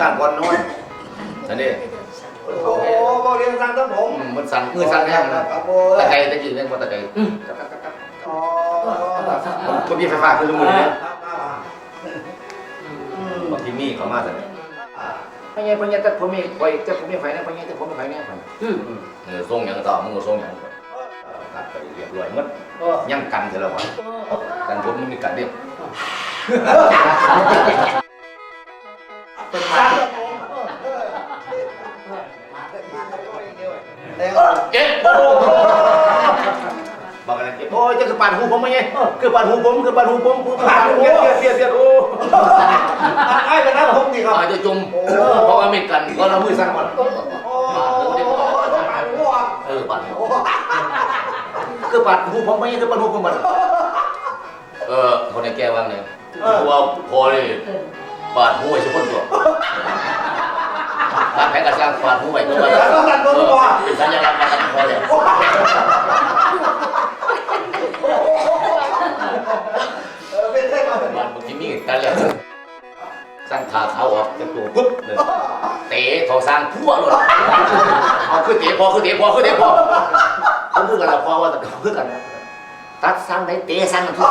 การก่อนนอนอันนี้โอ้โหบริเวณทางทั้งผมอืมมันสั่นมือสั่นแห้งนะครับโอ้ตะยไคร้ตะกี้เรื่องว่าตะไคร้อ๋อมันมีไฟฟ้าคือมือเนี่ยครับอ่าอืมบางทีมีเขามาแต่อ่าพญาพญาแต่ผมมีไฟแต่ผมมีไฟนะพญาแต่ผมมีไฟเนี่ยเออส่งอย่างต่อมึงก็ส่งอย่างตัดไปเรียบร้อยหมดยังกันเสร็จแล้ววะกันผมมันมีกันเดียว ทางทั้งผมเออเออเจ๊บอกอะไรเจ๊โอ้ยจะคือปาดหูผมไหมเนี่ยคือปาดหูผมคือปาดหูผมปาดหูเสียเสียเสียโอ้ไอ้เป็นน้ำผมนี่ครับอาจจะจมเพราะว่ามีกันก็เรามือสั่นก่อนโอ้ปาดหัวเออปาดหูคือปาดหูผมไหมคือปาดหูผมมันเออคนในแก้วางเนี่ยว่าพอเลย ปาดหูไว้สักคนตัวปาดแผลกระซังปาดหูไว้ตัวเป็นสัญลักษณ์มาตั้งพอเลยเออเป็นได้ครับมันบางทีมีกันแล้วสั่งขาเขาออกจากตัวปุ๊บเลยเตะเขาสร้างทั่วเลยเอาคือเตะพอคือเตะพอคือเตะพอเขาพูดกันแล้วพอว่าแต่เขาพูดกันตัดสร้างได้เตะสร้างกันทุก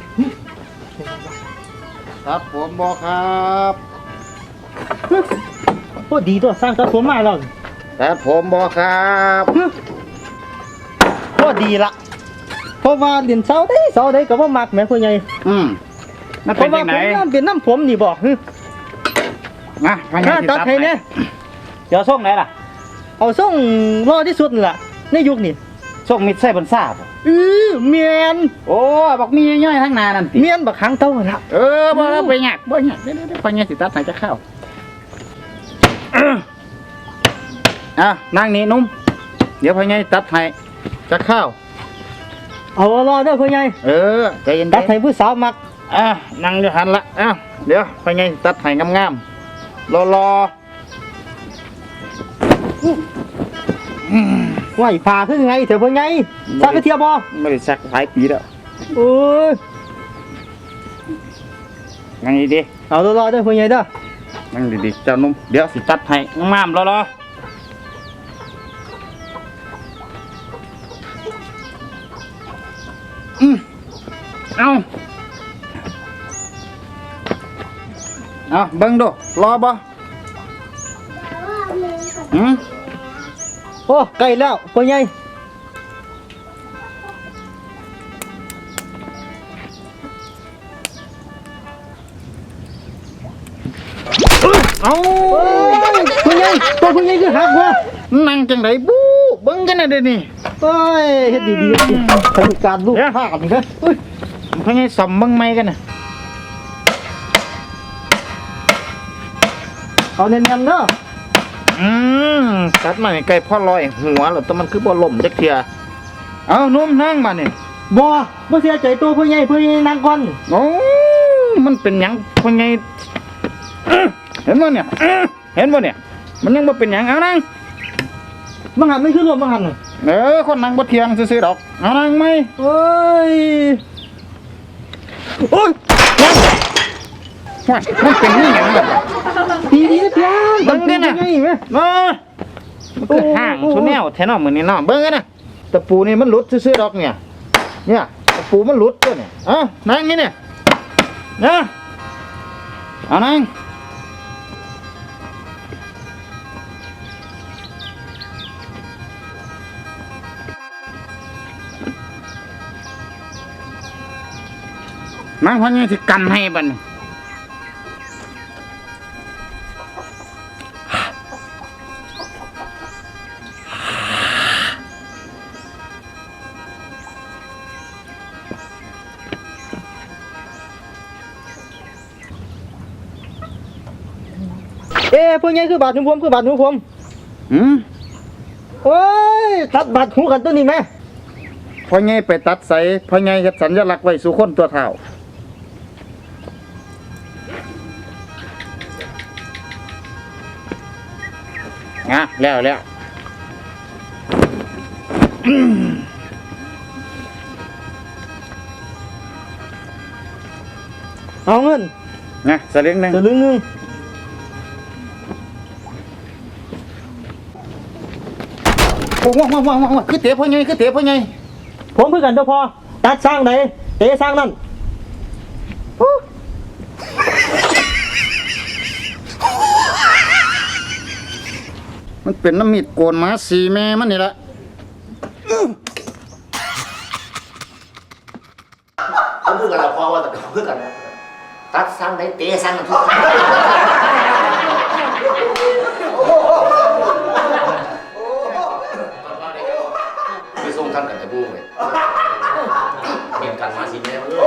คือมันเป็นน้ำทรงผมตัดแม่มนถิ่มซะว่าดิหึโอ้เจ๋งตัดผมบ่ครับตัดผมบ่ครับโอ้ดีตัวสร้างตัดผมมาแล้วแต่ผมบอกครับก็ดีละเพราะว่าเรียนเสาได้เสาได้ก็บ่มักแม่พ่อใหญ่อืมมันเพเป็นราะว่ายังไงผมว่าเป็นน้ำผมนี่บ่ฮึนะพญาถ้าสิตัดให้เนี่ยเดี๋ยวส่งไหนล่ะเอาส่งรอที่สุดนั่นล่ะในยุคนี้ส่งมิดใส่บนซาบเออเมียนโอ้บอกมีย่อยๆทั้งหนานั่นติเมียนบักขังเต้าหั่นละเออบ่แล้วไปหยักบ่หยักเดี๋ยวๆๆพญาสิตัดไหนจะเข้าอะนั่งนี่นุ่ม เดี๋ยวพญาตัดให้จะเข้าเอารอเด้อพ่อใหญ่เออใจเย็นๆตัดให้ผู้สาวมักอะนั่งอยู่หันละอะเดี๋ยวพญาตัดให้งามๆรอไหวผ่าคือไงเถอะพ่อใหญ่ซักไปเทียบบ่ๆไม่ได้สักหลายปีแล้วโอ้ยนั่งดีเอารอเด้อพ่อใหญ่เด้อๆนั่งดีๆเจ้านุ่มเดี๋ยวสิตัดให้งามๆรอๆอืมเอาเอาเบิ่งดูรอบ่อืมโอ้ใกล้แล้วพ่อใหญ่เอาพ่อใหญ่ตัวพ่อใหญ่คือหักวะนั่งจังไดบู๊เบิ่งกันน่ะเดี๋ยวนี้เอ้ยเฮ็ดดีๆเฮ็ดดีทำการลูกภาพนี่เด้อเอ้ยเพิ่นให้ซ่อมเบิ่งใหม่กันน่ะเอาแน่นๆเด้อ อืมตัดมาให้ใกล้พ่อลอยหัวแล้วแต่มันคือบ่ล่มจักเทื่อเอานุ่มนั่งมานี่บ่บ่เสียใจตัวพ่อใหญ่พ่อใหญ่นางก่อนโอ้มันเป็นหยังเพิ่นไงอื้อเห็นบ่เนี่ยอื้อเห็นบ่เนี่ย มันยังบ่เป็นหยังเอานั่งบังหันไม่ขึ้นรถบังหันน่ะเออคนนั่งบ่เที่ยงซื่อๆดอกเอานั่งไหมเอ้ยโอ้ยว่ามันเป็นนี่หยังล่ะดี ดีนะเพียงเบิ่งกันน่ะพ่อใหญ่แม่เออมันคือห่างทุนแนวแท้เนาะมื้อนี้เนาะเบิ่งกันน่ะตะปูนี่มันหลุดซื่อๆดอกเนี่ย เนี่ยตะปูมันหลุดตัวเนี่ยเอ้านั่งนี่เนี่ยนะเอานั่งนั่งพันยังสิกันให้บัดนี้ เอ้พวกนี้คือบาดหูผมคือบาดหูผมหืมโอ้ยตัดบาดหูกันตัวนี้ไหมพ่อไงไปตัดใส่พ่อไงเฮ็ดสัญลักษณ์ไว้สู่คนตัวเท่าอะแล้วแล้วเอาเงินนะสลึงหนึ่งจะลึงหนึง โอ้ว้าวว้าวว้าวว้าวคือเตะพ่อไงคือเตะพ่อไงผมเพื่อกันเจ้าพอตัดสร้างไหนเตะสร้างนั่นมันเป็นน้ำมีดโกนหมาสีแม่มันนี่ละเขาพูดกันเราพอว่าแต่เขาพูดกัน ตัดสร้างได้เตะสร้างทุกครั้ง ท่านกันแต่บู้เลยเปลี่ยนกันมาสิแม่มาเลย